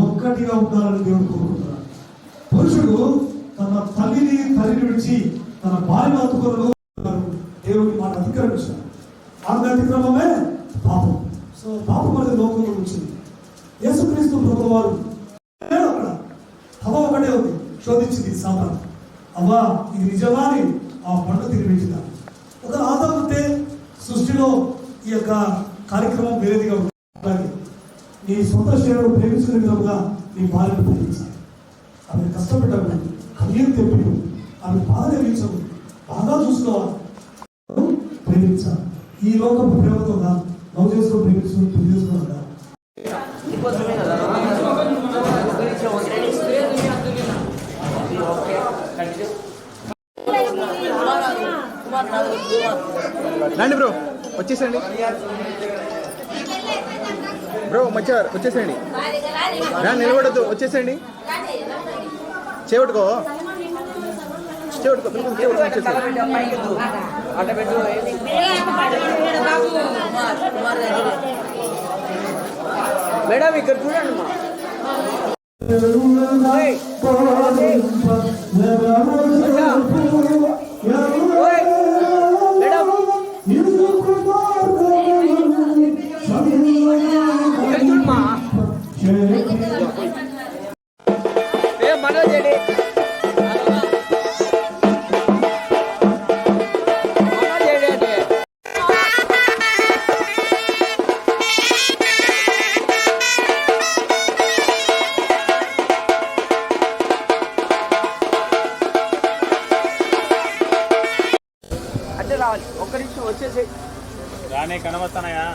ఒక్కటిగా ఉండాలని దేవుడు కోరుకుంటున్నాడు. పురుషుడు తన తల్లిని తల్లిని విడిచి తన భార్య అతుకులను దేవుడి మాట అతిక్రమించాడు. ఆమె అతిక్రమమే పాపం. సో పాపం అనేది లోకంలో వచ్చింది. యేసుక్రీస్తు ప్రభు వారు అక్కడ హవ ఒకటే ఉంది శోధించింది సాతాను. అవ్వా ఇది నిజమా అని ఆ పండుగ తినిపించింది ఒక ఆదాం సృష్టిలో ఈ యొక్క కార్యక్రమం వేరేదిగా ఉంది నీ సొంత శరీరం ప్రేమించుకునే విధంగా నీ భార్యను ప్రేమించాలి. ఆమె కష్టపెట్టకు కన్నీరు తెప్పి ఆమె బాధ కలిగించవు బాగా చూసుకోవాలి ప్రేమించాలి. ఈ లోకపు ప్రేమతో నవ్వు చేసుకుని ప్రేమించుకుని పెళ్ళి చేసుకోవాలి రండి బ్రో వచ్చేసండి బ్రో మంచిగా వచ్చేసేయండి. నా నిలబడద్దు. వచ్చేసేయండి. చేపట్టుకో. చేపట్టుకో. చేపట్టుకో మేడం ఇక్కడ చూడండి మా. అంటే రావాలి. ఒక్క నిమిషం వచ్చేసి రానే కనబడుతున్నాయా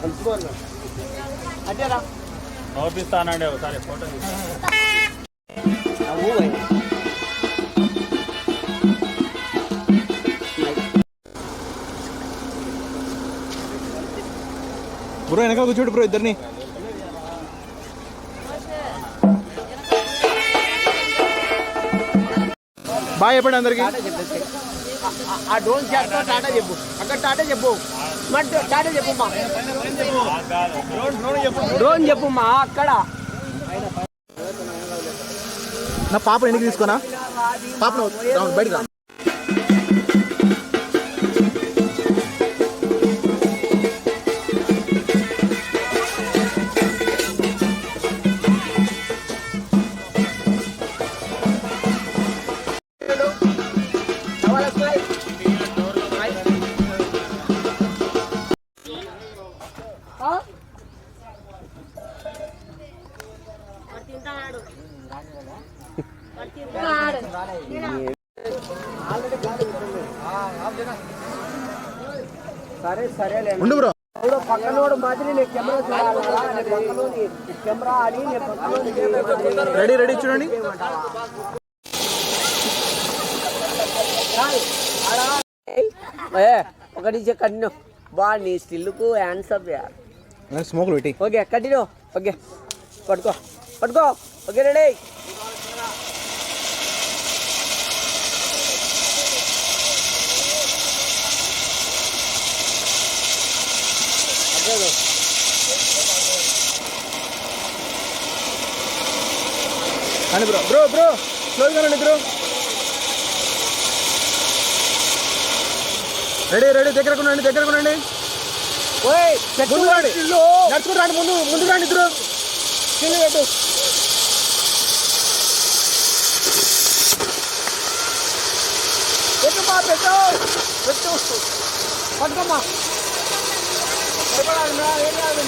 కలుసుకోవాలి అంటే రా. ఓపిస్తానండి ఒకసారి ఫోటో. బ్రో వెనకాల కూర్చోడు బ్రో ఇద్దరిని. బాయ్ చెప్పండి అందరికి. ఆ- డ్రోన్ చేస్తా టాటా చెప్పు. అక్కడ టాటా చెప్పు. మరి టాటా చెప్పుమ్మా. డ్రోన్ చెప్పు అక్కడ. నా పాప ఎందుకు తీసుకోనా పాపను రా, సరే సరేలే ఉండు బ్రో. ఇప్పుడు పక్కనోడు మాదిరి నేను కెమెరా చూడాలా నేను పక్కనోని కెమెరా ఆడి నేను పక్కనోని రెడీ రెడీ చూడండి ఒకటి కంటిన్యూ బా నీ స్టిల్కు హ్యాండ్సప్ పెట్టి ఓకే కంటిన్యూ ఓకే పట్టుకో. పట్టుకో. Okay ready. అని బ్రో బ్రో బ్రో క్లోజ్గా రండి బ్రో. రెడీ రెడీ దగ్గరకు ఉండండి దగ్గరకు ఉండండి. ఓయ్ ముందు రండి నడుచుకుంటూ రండి ముందు ముందు రండి ఇద్దరు స్టిల్ పెట్టు. పెట్టు మా పెట్టు. పెట్టు. పట్టుకోమ్మా. ఏం కాదు.